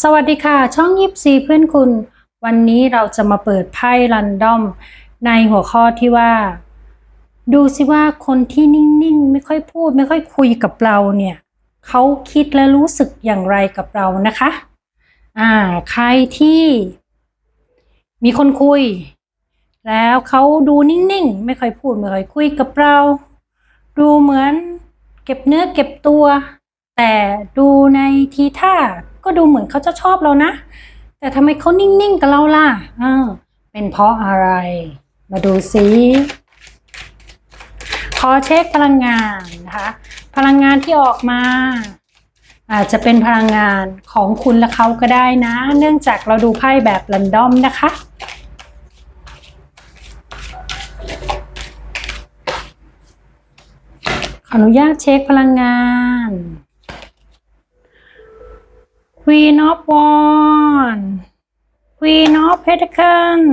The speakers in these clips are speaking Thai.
สวัสดีค่ะ ช่องยิปซีเพื่อนคุณ วันนี้เราจะมาเปิดไพ่รันดอม ในหัวข้อที่ว่า ดูสิว่าคนที่นิ่งๆ ไม่ค่อยพูด ไม่ค่อยคุยกับเราเนี่ยเขาคิดและรู้สึกอย่างไรกับเรานะคะ อ่า ใครที่ มีคนคุย แล้วเขาดูนิ่งๆ ไม่ค่อยพูด ไม่ค่อยคุยกับเรา ดูเหมือน เก็บเนื้อเก็บตัว แต่ดูในทีท่า ก็ดูเหมือนเขาจะชอบเรานะ แต่ทำไมเขานิ่งๆกับเราล่ะอ่าเป็นเพราะอะไร มาดูซิขอเช็คพลังงานนะคะ พลังงานที่ออกมา อาจจะเป็นพลังงานของคุณและเขาก็ได้นะ เนื่องจากเราดูไพ่แบบรันดอมนะคะขออนุญาตเช็คพลังงาน Queen of Wands Queen of Pentacles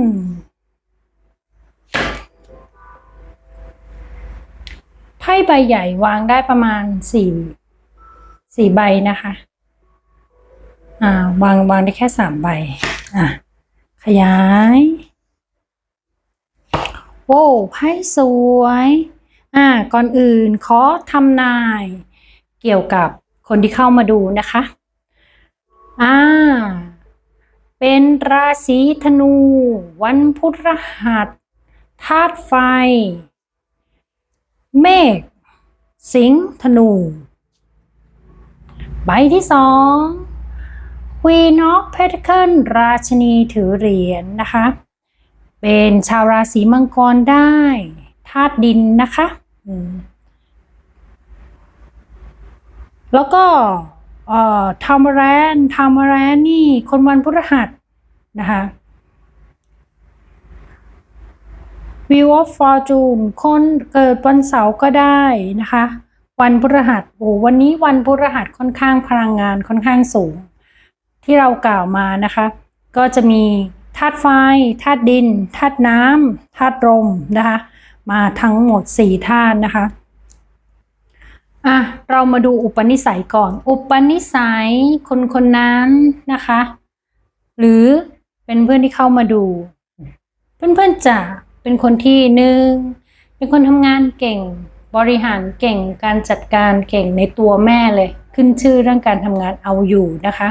ไพ่ใบใหญ่วางได้ประมาณสี่สี่ใบนะคะ อ่าวางวางได้แค่สามใบ อะ ขยายโว้ไพ่สวย อ่า ก่อนอื่นขอทำนาย เกี่ยวกับคนที่เข้ามาดูนะคะ อ่า เป็นราศีธนู วันพุธรหัสธาตุไฟ เมฆสิงห์ธนู ใบที่สอง Queen of Pentacles ราชนีถือเหรียญนนะคะ เป็นชาวราศีมังกรได้ธาตุดินนะคะ แล้วก็ เอ่อทามแรนทามแรนนี่ คนวันพฤหัสนะคะ Wheel of Fortune คนเกิดวันเสาร์ก็ได้นะคะ วันพฤหัสโอ้วันนี้วันพฤหัสค่อนข้างพลังงานค่อนข้างสูง ที่เรากล่าวมานะคะ ก็จะมีธาตุไฟธาตุดินธาตุน้ำธาตุลมนะคะ มาทั้งหมด4ธาตุนะคะ อะเรามาดูอุปนิสัยก่อน อุปนิสัยคนคนนั้นนะคะ หรือเป็นเพื่อนที่เข้ามาดู เพื่อนๆจะเป็นคนที่หนึ่งเป็นคนทำงานเก่ง บริหารเก่งการจัดการเก่งในตัวแม่เลย ขึ้นชื่อเรื่องการทำงานเอาอยู่นะคะ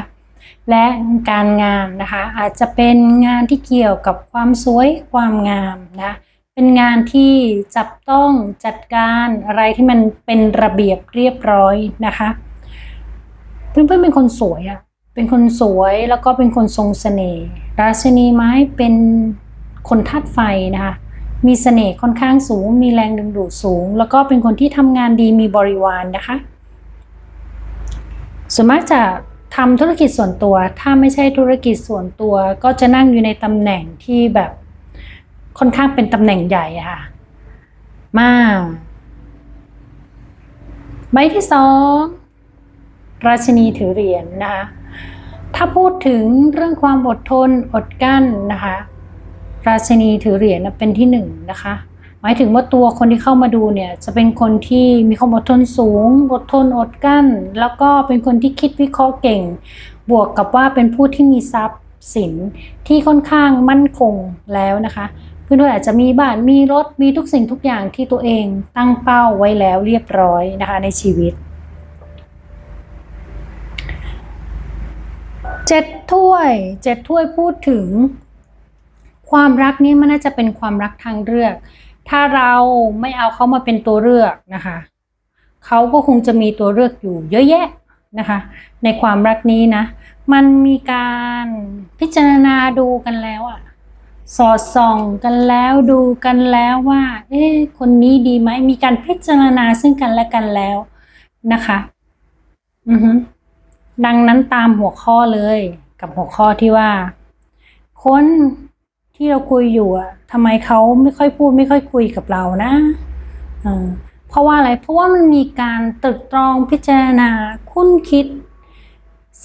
และการงานนะคะอาจจะเป็นงานที่เกี่ยวกับความสวยความงามนะ เป็นงานที่จับต้องจัดการอะไรที่มันเป็นระเบียบเรียบร้อยนะคะ เพื่อนๆเป็นคนสวยอะเป็นคนสวยแล้วก็เป็นคนทรงเสน่ห์ราชนีไม้เป็นคนธาตุไฟนะคะมีเสน่ห์ค่อนข้างสูง มีแรงดึงดูดสูง แล้วก็เป็นคนที่ทำงานดีมีบริวารนนะคะ ส่วนมากจะทำธุรกิจส่วนตัว ถ้าไม่ใช่ธุรกิจส่วนตัว ก็จะนั่งอยู่ในตำแหน่งที่แบบ ค่อนข้างเป็นตำแหน่งใหญ่ค่ะ มาใบที่สองราชินีถือเหรียญนะคะถ้าพูดถึงเรื่องความอดทนอดกั้นนะคะ ราชินีถือเหรียญเป็นที่หนึ่งนะคะ หมายถึงว่าตัวคนที่เข้ามาดูเนี่ยจะเป็นคนที่มีความอดทนสูง อดทนอดกั้น แล้วก็เป็นคนที่คิดวิเคราะห์เก่ง บวกกับว่าเป็นผู้ที่มีทรัพย์สินที่ค่อนข้างมั่นคงแล้วนะคะ พื่อนๆอาจจะมีบ้านมีรถมีทุกสิ่งทุกอย่างที่ตัวเองตั้งเป้าไว้แล้วเรียบร้อยนะคะในชีวิตเจ็ดถ้วยเจ็ดถ้วยพูดถึง ความรักนี้มันน่าจะเป็นความรักทางเลือก ถ้าเราไม่เอาเขามาเป็นตัวเลือกนะคะเขาก็คงจะมีตัวเลือกอยู่เยอะแยะนะคะ ในความรักนี้นะ มันมีการพิจารณาดูกันแล้วอะ สอดส่องกันแล้วดูกันแล้วว่า เอ๊ะคนนี้ดีไหมมีการพิจารณาซึ่งกันและกันแล้วนะคะอือฮึดังนั้นตามหัวข้อเลยกับหัวข้อที่ว่า คนที่เราคุยอยู่อะทำไมเขาไม่ค่อยพูดไม่ค่อยคุยกับเรานะเออเพราะว่าอะไรเพราะว่ามันมีการตรึกตรองพิจารณาคุ้นคิด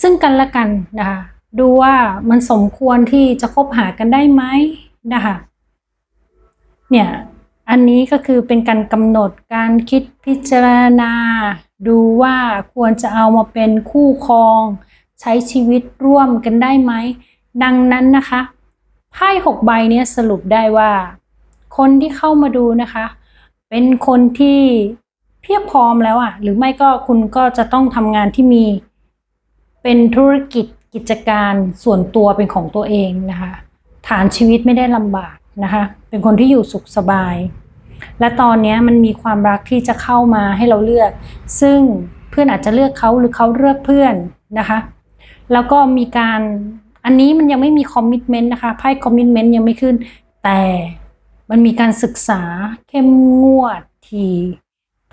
ซึ่งกันและกันนะคะ ดูว่ามันสมควรที่จะคบหากันได้ไหมนะคะเนี่ยอันนี้ก็คือเป็นการกำหนดการคิดพิจารณา ดูว่าควรจะเอามาเป็นคู่ครอง ใช้ชีวิตร่วมกันได้ไหม ดังนั้นนะคะไพ่หกใบเนี้ยสรุปได้ว่า คนที่เข้ามาดูนะคะ เป็นคนที่เพียบพร้อมแล้วอะ่ะ หรือไม่ก็คุณก็จะต้องทำงานที่มีเป็นธุรกิจ กิจการส่วนตัวเป็นของตัวเองนะคะฐานชีวิตไม่ได้ลำบากนะคะเป็นคนที่อยู่สุขสบาย และตอนนี้มันมีความรักที่จะเข้ามาให้เราเลือก ซึ่งเพื่อนอาจจะเลือกเขาหรือเขาเลือกเพื่อนนะคะแล้วก็มีการอันนี้มันยังไม่มีคอมมิชเมนต์นะคะไพ่คอมมิชเมนต์ยังไม่ขึ้น แต่มันมีการศึกษาเข้มงวดที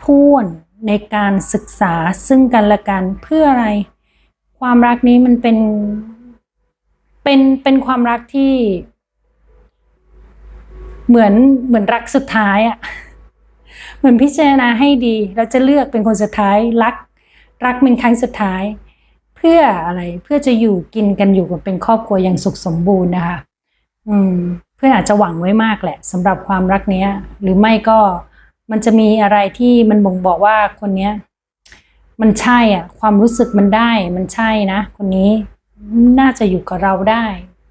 ท่วนในการศึกษาซึ่งกันและกันเพื่ออะไร ความรักนี้มันเป็น เป็นเป็นความรักที่ เหมือนเหมือนรักสุดท้ายอะเหมือนพิจารณาให้ดีเราจะเลือกเป็นคนสุดท้ายรัก รักเป็นครั้งสุดท้าย เพื่ออะไรเพื่อจะอยู่กินกันอยู่กันเป็นครอบครัวอย่างสุขสมบูรณ์นะคะ อืม เพื่อนอาจจะหวังไว้มากแหละสำหรับความรักเนี้ย หรือไม่ก็มันจะมีอะไรที่มันบ่งบอกว่าคนเนี้ย มันใช่อะ ความรู้สึกมันได้ มันใช่นะ คนนี้น่าจะอยู่กับเราได้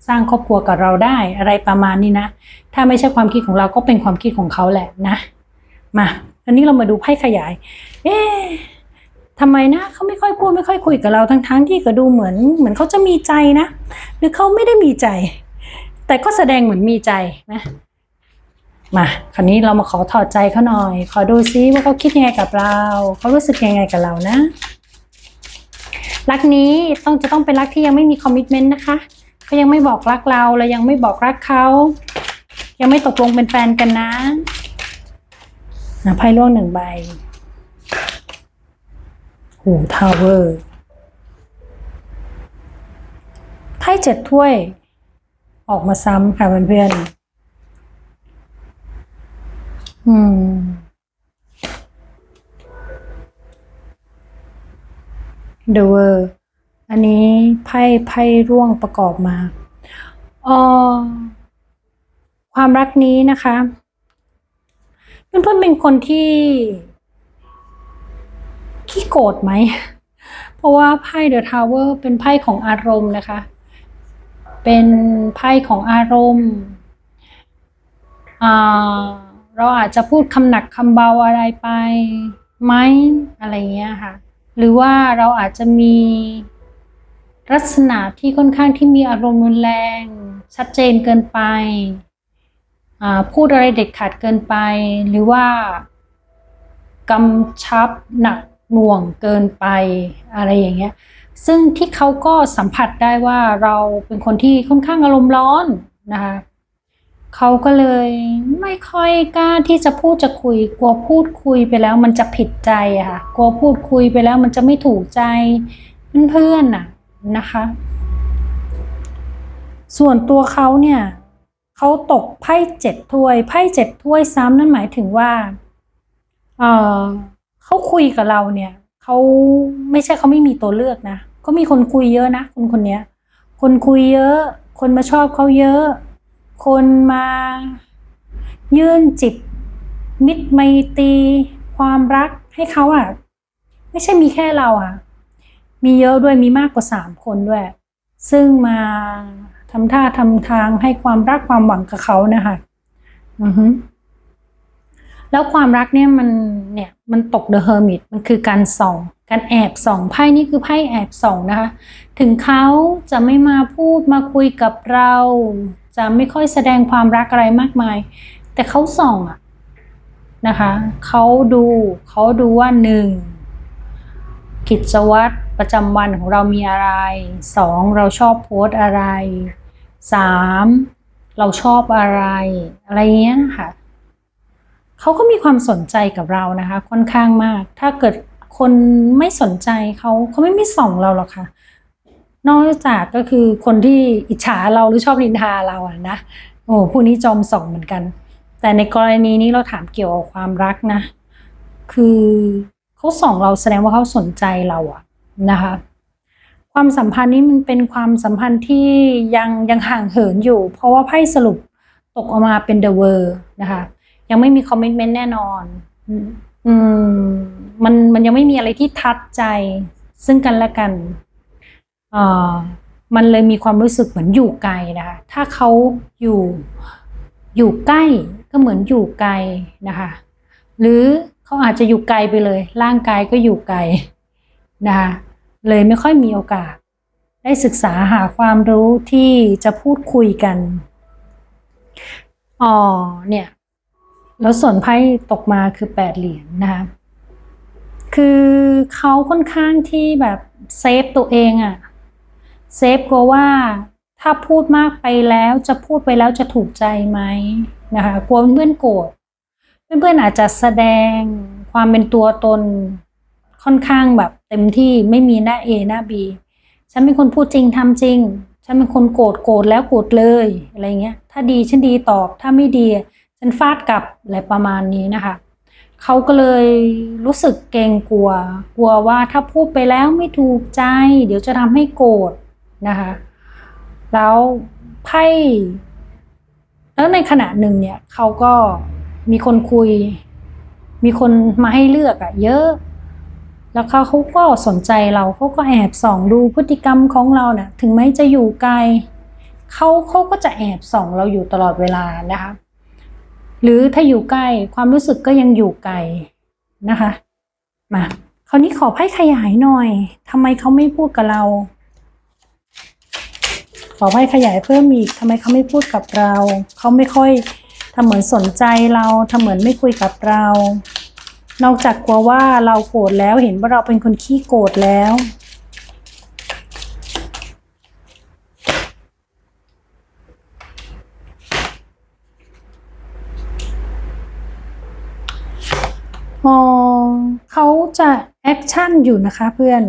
สร้างครอบครัวกับเราได้อะไรประมาณนี้นะ ถ้าไม่ใช่ความคิดของเราก็เป็นความคิดของเขาแหละนะ มาอันนี้เรามาดูไพ่ขยาย เอ๊ะทำไมนะเขาไม่ค่อยพูดไม่ค่อยคุยกับเราทั้งๆทที่ก็ดูเหมือน เหมือนเขาจะมีใจนะ หรือเขาไม่ได้มีใจ แต่ก็แสดงเหมือนมีใจนะ มาคราวนี้เรามาขอถอดใจเขาหน่อย ขอดูซิว่าเขาคิดยังไงกับเราเขารู้สึกยังไงกับเรานะ รักนี้ต้องจะต้องเป็นรักที่ยังไม่มีคอมมิชเมนต์นะคะเขายังไม่บอกรักเราเรายังไม่บอกรักเขายังไม่ตกลงเป็นแฟนกันนะนะไพ่ร่วงหนึ่งใบหูทาวเวอร์ไพ่เจ็ดถ้วย ออกมาซ้ำค่ะเพื่อนๆ อืมเดเวอร์อันนี้ไพ่ไพ่ร่วงประกอบมาออความรักนี้นะคะเพื่อนๆเป็นคนที่ขี้โกรธไหม เพราะว่าไพ่เดอะทาวเวอร์เป็นไพ่ของอารมณ์นะคะ เป็นไพ่ของอารมณ์ อ่า เราอาจจะพูดคำหนักคำเบาอะไรไปไหมอะไรเงี้ยค่ะ หรือว่าเราอาจจะมีลักษณะที่ค่อนข้างที่มีอารมณ์รุนแรง ชัดเจนเกินไป พูดอะไรเด็ดขาดเกินไป หรือว่ากำชับหนักหน่วงเกินไปอะไรอย่างเงี้ย ซึ่งที่เขาก็สัมผัสได้ว่าเราเป็นคนที่ค่อนข้างอารมณ์ร้อนนะคะ เขาก็เลยไม่ค่อยกล้าที่จะพูดจะคุย กลัวพูดคุยไปแล้วมันจะผิดใจอะค่ะกลัวพูดคุยไปแล้วมันจะไม่ถูกใจเพื่อนๆน่ะนะคะ ส่วนตัวเขาเนี่ยเขาตกไพ่เจ็ดถ้วยไพ่เจ็ดถ้วยซ้ำนั่นหมายถึงว่าเออเขาคุยกับเราเนี่ยเขาไม่ใช่เขาไม่มีตัวเลือกนะเขามีคนคุยเยอะนะคนคนนี้คนคุยเยอะ คนมาชอบเขาเยอะ คนมา ยื่นจิบมิตรไมตรีความรักให้เขาอะ ไม่ใช่มีแค่เราอะ มีเยอะด้วยมีมากกว่าสามคนด้วย ซึ่งมาทำท่าทำทางให้ความรักความหวังกับเขานะคะอือฮึแล้วความรักเนี่ยมันเนี่ยมันตกเดอะเฮอร์มิตมันคือการส่อง การแอบส่องไพ่นี่คือไพ่แอบส่องนะคะ ถึงเขาจะไม่มาพูดมาคุยกับเรา จะไม่ค่อยแสดงความรักอะไรมากมาย แต่เขาส่องอะนะคะเขาดูเขาดูว่าหนึ่งกิจวัตรประจำวันของเรามีอะไรสองเราชอบโพสอะไรสามเราชอบอะไรอะไรเงี้ยนะคะเขาก็มีความสนใจกับเรานะคะ ค่อนข้างมาก ถ้าเกิดคนไม่สนใจเขาเขาไม่ไม่ส่องเราหรอกค่ะ นอกจากก็คือคนที่อิจฉาเราหรือชอบนินทาเราอะนะโอ้ผู้นี้จอมส่องเหมือนกัน แต่ในกรณีนี้เราถามเกี่ยวกับความรักนะ คือเขาส่องเราแสดงว่าเขาสนใจเราอะนะคะ ความสัมพันธ์นี้มันเป็นความสัมพันธ์ที่ยังยังห่างเหินอยู่ เพราะว่าไพ่สรุปตกออกมาเป็น The World นะคะ ยังไม่มีคอมมิชเมนต์แน่นอนอืมมันมันยังไม่มีอะไรที่ทัดใจซึ่งกันและกัน มันเลยมีความรู้สึกเหมือนอยู่ไกลนะคะถ้าเขาอยู่อยู่ใกล้ก็เหมือนอยู่ไกลนะคะ หรือเขาอาจจะอยู่ไกลไปเลย ร่างกายก็อยู่ไกลนะคะเลยไม่ค่อยมีโอกาส ได้ศึกษาหาความรู้ที่จะพูดคุยกันอ๋อเนี่ยแล้วส่วนไพ่ตกมาคือแปดเหรียญนะคะคือเขาค่อนข้างที่แบบเซฟตัวเองอะ เซฟกลัวว่าถ้าพูดมากไปแล้วจะพูดไปแล้วจะถูกใจไหมนะคะกลัวเพื่อนโกรธเพื่อนๆอาจจะแสดงความเป็นตัวตนค่อนข้างแบบเต็มที่ไม่มีหน้า A หน้า B ฉันเป็นคนพูดจริงทำจริง ฉันเป็นคนโกรธโกรธแล้วโกรธเลยอะไรเงี้ย ถ้าดีฉันดีตอบ ถ้าไม่ดี ฉันฟาดกลับอะไรประมาณนี้นะคะเขาก็เลยรู้สึกเกรงกลัว กลัวว่าถ้าพูดไปแล้วไม่ถูกใจ เดี๋ยวจะทำให้โกรธ นะคะ แล้วไพ่แล้วในขณะหนึ่งเนี่ยเขาก็มีคนคุย มีคนมาให้เลือกอะเยอะ แล้วเขาเขาก็สนใจเราเขาก็แอบส่องดูพฤติกรรมของเราเนี่ยถึงแม้จะอยู่ไกลเขาเขาก็จะแอบส่องเราอยู่ตลอดเวลานะคะ หรือถ้าอยู่ใกล้ความรู้สึกก็ยังอยู่ไกลนะคะ มาคราวนี้ขอไพ่ขยายหน่อยทำไมเขาไม่พูดกับเรา ขอไพ่ขยายเพิ่มอีกทำไมเขาไม่พูดกับเรา เขาไม่ค่อยทำเหมือนสนใจเราทำเหมือนไม่คุยกับเรา นอกจากกลัวว่าเราโกรธแล้วเห็นว่าเราเป็นคนขี้โกรธแล้วอ๋อเขาจะแอคชั่นอยู่นะคะเพื่อน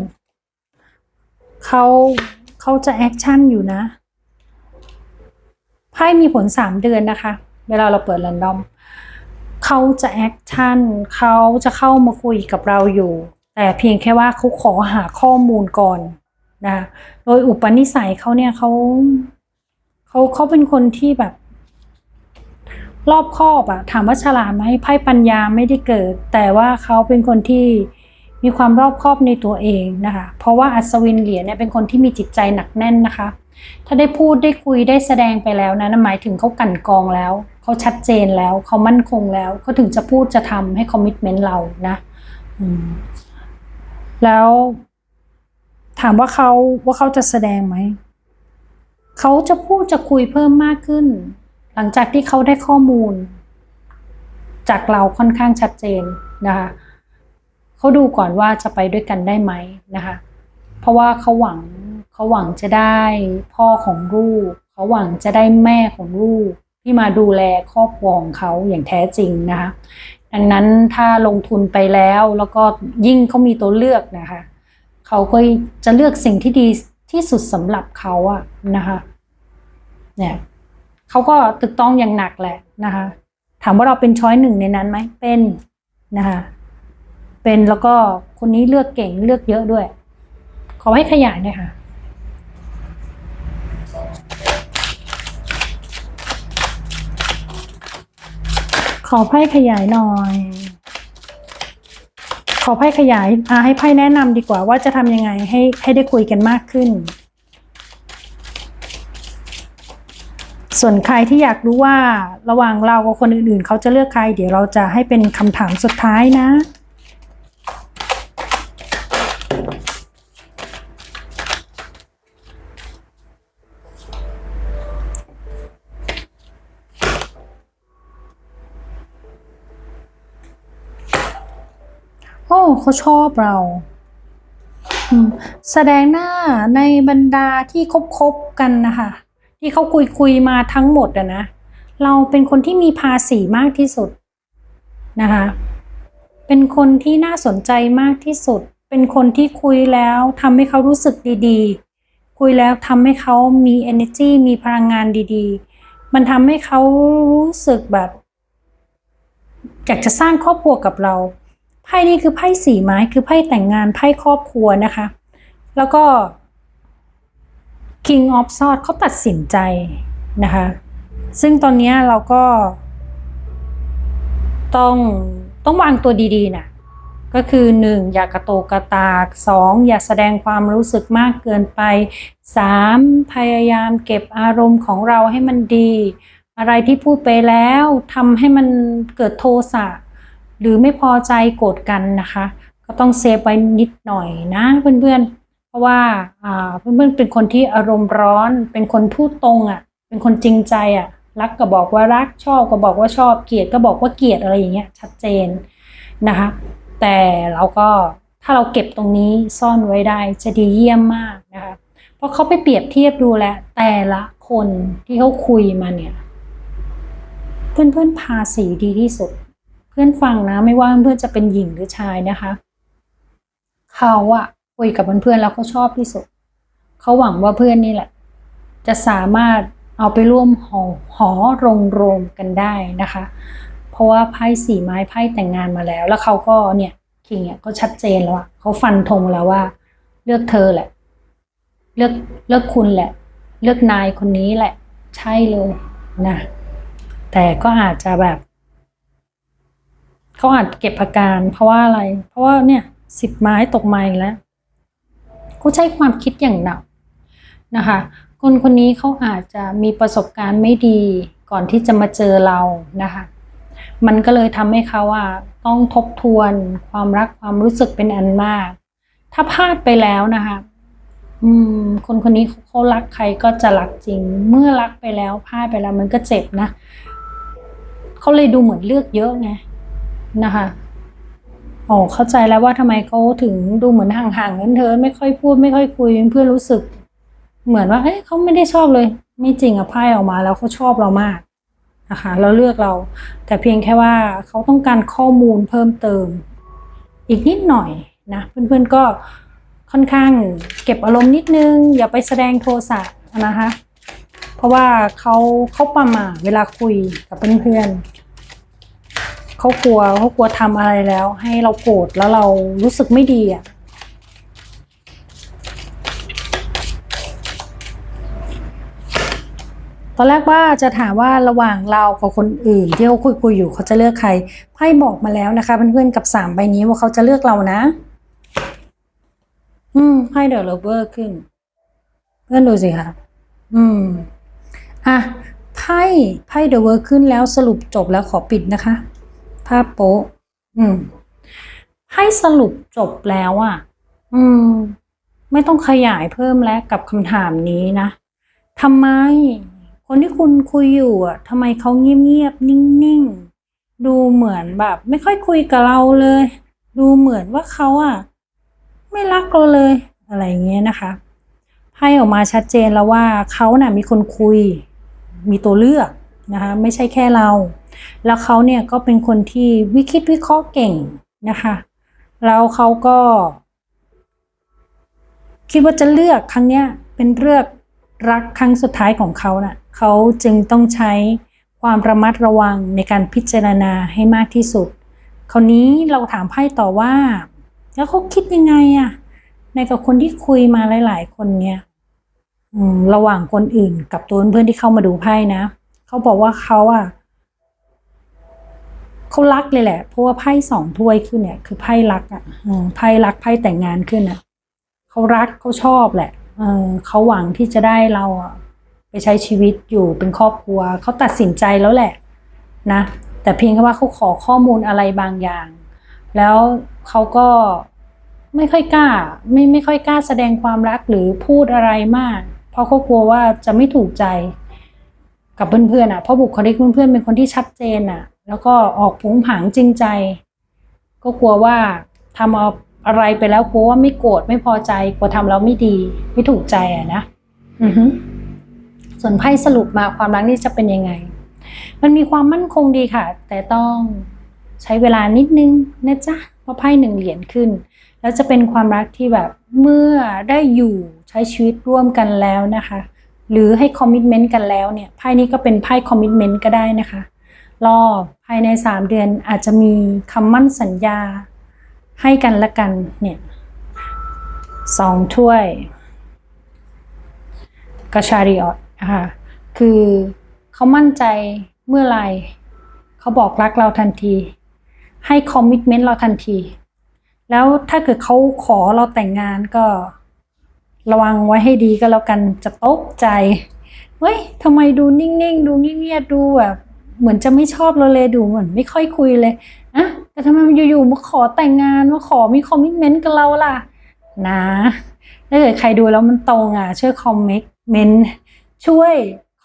เขาเขาจะแอคชั่นอยู่นะ ไพ่มีผลสามเดือนนะคะ เวลาเราเปิดแรนดอมเขาจะแอคชั่นเขาจะเข้ามาคุยกับเราอยู่ แต่เพียงแค่ว่าเขาขอหาข้อมูลก่อนนะโดยอุปนิสัยเขาเนี่ยเขาเขาเขาเป็นคนที่แบบ รอบคอบอะถามว่าฉลาดไหมไพ่ปัญญาไม่ได้เกิด แต่ว่าเขาเป็นคนที่มีความรอบคอบในตัวเองนะคะ เพราะว่าอัศวินเหรียญเนี่ยเป็นคนที่มีจิตใจหนักแน่นนะคะ ถ้าได้พูดได้คุยได้แสดงไปแล้วนะนั่นหมายถึงเขากั่นกองแล้ว เขาชัดเจนแล้ว เขามั่นคงแล้วเขาถึงจะพูดจะทำให้คอมมิชเมนต์เรานะแล้วถามว่าเขาว่าเขาจะแสดงไหม เขาจะพูดจะคุยเพิ่มมากขึ้น หลังจากที่เขาได้ข้อมูล จากเราค่อนข้างชัดเจนนะคะเขาดูก่อนว่าจะไปด้วยกันได้ไหมนะคะ เพราะว่าเขาหวัง เขาหวังจะได้พ่อของลูก เขาหวังจะได้แม่ของลูก ที่มาดูแลครอบครัวของเขาอย่างแท้จริงนะคะ ดังนั้นถ้าลงทุนไปแล้วแล้วก็ยิ่งเขามีตัวเลือกนะคะ เขาก็จะเลือกสิ่งที่ดีที่สุดสำหรับเขาอะนะคะเนี่ยเขาก็ตึกต้องอย่างหนักแหละนะคะ ถามว่าเราเป็นช้อยหนึ่งในนั้นไหมเป็นนะคะเป็นแล้วก็คนนี้เลือกเก่งเลือกเยอะด้วย ขอให้ขยายหน่อยค่ะ อไพ่ขยายหน่อย ขอไพ่ขยายอาให้ไพ่แนะนำดีกว่าว่าจะทำยังไงให้ให้ได้คุยกันมากขึ้น ส่วนใครที่อยากรู้ว่าระหว่างเรากับคนอื่นๆ เขาจะเลือกใคร เดี๋ยวเราจะให้เป็นคำถามสุดท้ายนะ เขาชอบเรา แสดงหน้าในบรรดาที่คบคบๆกันนะคะที่เขาคุยคุยๆมาทั้งหมดอะนะเราเป็นคนที่มีภาษีมากที่สุดนะคะ เป็นคนที่น่าสนใจมากที่สุด เป็นคนที่คุยแล้วทำให้เขารู้สึกดีๆ คุยแล้วทำให้เขามี energy มีพลังงานดีๆ มันทำให้เขารู้สึกแบบอยากจะสร้างครอบครัวกับเรา ไพ่นี่คือไพ่สี่ไม้คือไพ่แต่งงานไพ่ครอบครัวนะคะ แล้วก็ King of s w o r d เขาตัดสินใจนะคะ ซึ่งตอนนี้เราก็ ต้องต้องวางตัวดีๆนะก็คือ 1. อย่ากระโตกกระตาก 2. อย่าแสดงความรู้สึกมากเกินไป 3. พยายามเก็บอารมณ์ของเราให้มันดี อะไรที่พูดไปแล้วทำให้มันเกิดโทสะ หรือไม่พอใจโกรธกันนะคะ ก็ต้องเซฟไว้นิดหน่อยนะเพื่อนๆ เพราะว่าอ่าเพื่อนๆเป็นคนที่อารมณ์ร้อน เป็นคนพูดตรงอะ่ะ เป็นคนจริงใจอะ่ะ รักก็บอกว่ารักชอบก็บอกว่าชอบเกลียดก็บอกว่าเกลียดอะไรอย่างเงี้ยชัดเจนนะคะ แต่เราก็ถ้าเราเก็บตรงนี้ซ่อนไว้ได้จะดีเยี่ยมมากนะคะ เพราะเขาไปเปรียบเทียบดูแลแต่ละคนที่เขาคุยมาเนี่ย เพื่อนเพื่อนๆภาษีดีที่สุด เพื่อนฟังนะไม่ว่าเพื่อนจะเป็นหญิงหรือชายนะคะ เขาอะคุยกับเพื่อนๆแล้วเขาชอบที่สุด เขาหวังว่าเพื่อนนี่แหละ จะสามารถเอาไปร่วมหอหอโรงโรมกันได้นะคะ เพราะว่าไพ่สี่ไม้ไพ่แต่งงานมาแล้ว แล้วเขาก็เนี่ยคิงเนี่ยก็ชัดเจนแล้วอะเขาฟันธงแล้วว่า เลือกเธอแหละ เลือกเลือกคุณแหละ เลือกนายคนนี้แหละ ใช่เลยนะแต่ก็อาจจะแบบ เขาอาจเก็บอาการ เพราะว่าอะไร เพราะว่าเนี่ยสิบไม้ตกไม้แล้วเขาใช้ความคิดอย่างหนักนะคะ คนคนนี้เขาอาจจะมีประสบการณ์ไม่ดีก่อนที่จะมาเจอเรานะคะ มันก็เลยทำให้เขาอะต้องทบทวนความรักความรู้สึกเป็นอันมาก ถ้าพลาดไปแล้วนะคะอืมคนคนนี้เขารักใครก็จะรักจริง เมื่อรักไปแล้วพลาดไปแล้วมันก็เจ็บนะ เขาเลยดูเหมือนเลือกเยอะไง นะคะอ๋อเข้าใจแล้วว่าทำไมเขาถึงดูเหมือนห่างๆกันเธอไม่ค่อยพูดไม่ค่อยคุยเพื่อนรู้สึก เหมือนว่าเอ้ยเขาไม่ได้ชอบเลย ไม่จริงอะไพ่ออกมาแล้วเขาชอบเรามากนะคะแล้วเลือกเรา แต่เพียงแค่ว่าเขาต้องการข้อมูลเพิ่มเติม อีกนิดหน่อยนะเพื่อนๆก็ค่อนข้างเก็บอารมณ์นิดนึง อย่าไปแสดงโทสะนะคะ เพราะว่าเขาเขาประมาเวลาคุยกับเพื่อนๆ เขากลัวเขากลัวทำอะไรแล้ว ให้เราโกรธแล้วเรารู้สึกไม่ดีอะตอนแรกว่าจะถามว่าระหว่างเรากับคนอื่นที่เขาคุยคุยอยู่เขาจะเลือกใครไพ่บอกมาแล้วนะคะเพื่อนๆกับสามใบนี้ว่าเขาจะเลือกเรานะ อืมไพ่เดอะเลเวอร์ขึ้น เพื่อนดูสิคะอืมอะไพ่ไพ่เดอะเวอร์ขึ้นแล้วสรุปจบแล้วขอปิดนะคะ ภาพโป๊ะ อืมไพ่สรุปจบแล้วอะ อืม ไม่ต้องขยายเพิ่มแล้วกับคำถามนี้นะทำไม คนที่คุณคุยอยู่อะทำไมเขาเงียบๆนิ่งๆ ดูเหมือนแบบ ไม่ค่อยคุยกับเราเลย ดูเหมือนว่าเขาอะ ไม่รักเราเลย อะไรอย่างเงี้ยนะคะไพ่ออกมาชัดเจนแล้วว่าเขาน่ะมีคนคุย มีตัวเลือกนะคะ ไม่ใช่แค่เรา แล้วเขาเนี่ยก็เป็นคนที่วิคิดวิเคราะห์เก่งนะคะ แล้วเขาก็ คิดว่าจะเลือกครั้งเนี้ยเป็นเลือกรักครั้งสุดท้ายของเขาน่ะเขาจึงต้องใช้ความระมัดระวังในการพิจารณาให้มากที่สุด คราวนี้เราถามไพ่ต่อว่า แล้วเขาคิดยังไงอะในกับคนที่คุยมาหลาย ๆ คนเนี่ยระหว่างคนอื่นกับตัวเพื่อนที่เข้ามาดูไพ่นะเขาบอกว่าเขาอะ เขารักเลยแหละ เพราะว่าไพ่สองถ้วยขึ้นเนี่ย คือไพ่รักอะไพ่รักไพ่แต่งงานขึ้นอะเขารักเขาชอบแหละเออเขาหวังที่จะได้เราไปใช้ชีวิตอยู่เป็นครอบครัวเขาตัดสินใจแล้วแหละนะ แต่เพียงแค่ว่าเขาขอข้อมูลอะไรบางอย่าง แล้วเขาก็ไม่ค่อยกล้า ไม่ไม่ค่อยกล้าแสดงความรักหรือพูดอะไรมาก เพราะเขากลัวว่าจะไม่ถูกใจกับเพื่อนๆอะเพราะบุคลิกเพื่อนๆเป็นคนที่ชัดเจนอะ แล้วก็ออกผงผางจริงใจ ก็กลัวว่าทำเอาอะไรไปแล้วกลัวว่าไม่โกรธไม่พอใจกลัวทำแล้วไม่ดี ไม่ถูกใจอะนะอือฮึส่วนไพ่สรุปมาความรักนี่จะเป็นยังไง มันมีความมั่นคงดีค่ะ แต่ต้องใช้เวลานิดนึงนะจ๊ะเพราะไพ่หนึ่งเหรียญขึ้น แล้วจะเป็นความรักที่แบบเมื่อได้อยู่ใช้ชีวิตร่วมกันแล้วนะคะ หรือให้คอมมิชเมนต์กันแล้วเนี่ยไพ่นี้ก็เป็นไพ่คอมมิชเมนต์ก็ได้นะคะ รอภายใน 3 เดือนอาจจะมีคำมั่นสัญญาให้กันและกันเนี่ยสองถ้วยกาชาริออตนะคะคือเขามั่นใจเมื่อไรเขาบอกรักเราทันที ให้คอมมิชเมนต์เราทันที แล้วถ้าเกิดเขาขอเราแต่งงานก็ระวังไว้ให้ดีก็แล้วกันจะตกใจ เฮ้ยทำไมดูนิ่งๆ ดูเงียบๆดูแบบ เหมือนจะไม่ชอบเราเลยดูเหมือนไม่ค่อยคุยเลยอะแต่ทำไมมันอยู่ๆมาขอแต่งงานมาขอมีคอมมิชเมนต์กับเราล่ะ นะถ้าเกิดใครดูแล้วมันตรงอะช่วยคอมเมนต์ช่วย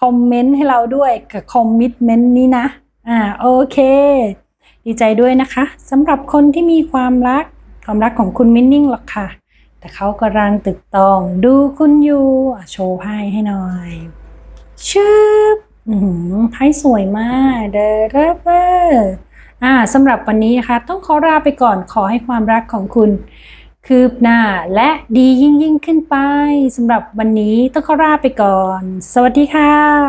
คอมเมนต์ให้เราด้วยกับคอมมิชเมนต์นี้นะ อ่าโอเค ดีใจด้วยนะคะสำหรับคนที่มีความรักความรักของคุณมินนิ่งหรอกค่ะ แต่เขากำลังตึกตองดูคุณอยู่โชว์ไพ่ให้หน่อยชึบอือหือ ไพ่สวยมากเดอเรเวอร์อ่าสำหรับวันนี้นะคะต้องขอลาไปก่อนขอให้ความรักของคุณ คืบหน้าและดียิ่งยิ่งขึ้นไปสำหรับวันนี้ต้องขอลาไปก่อน สวัสดีค่ะ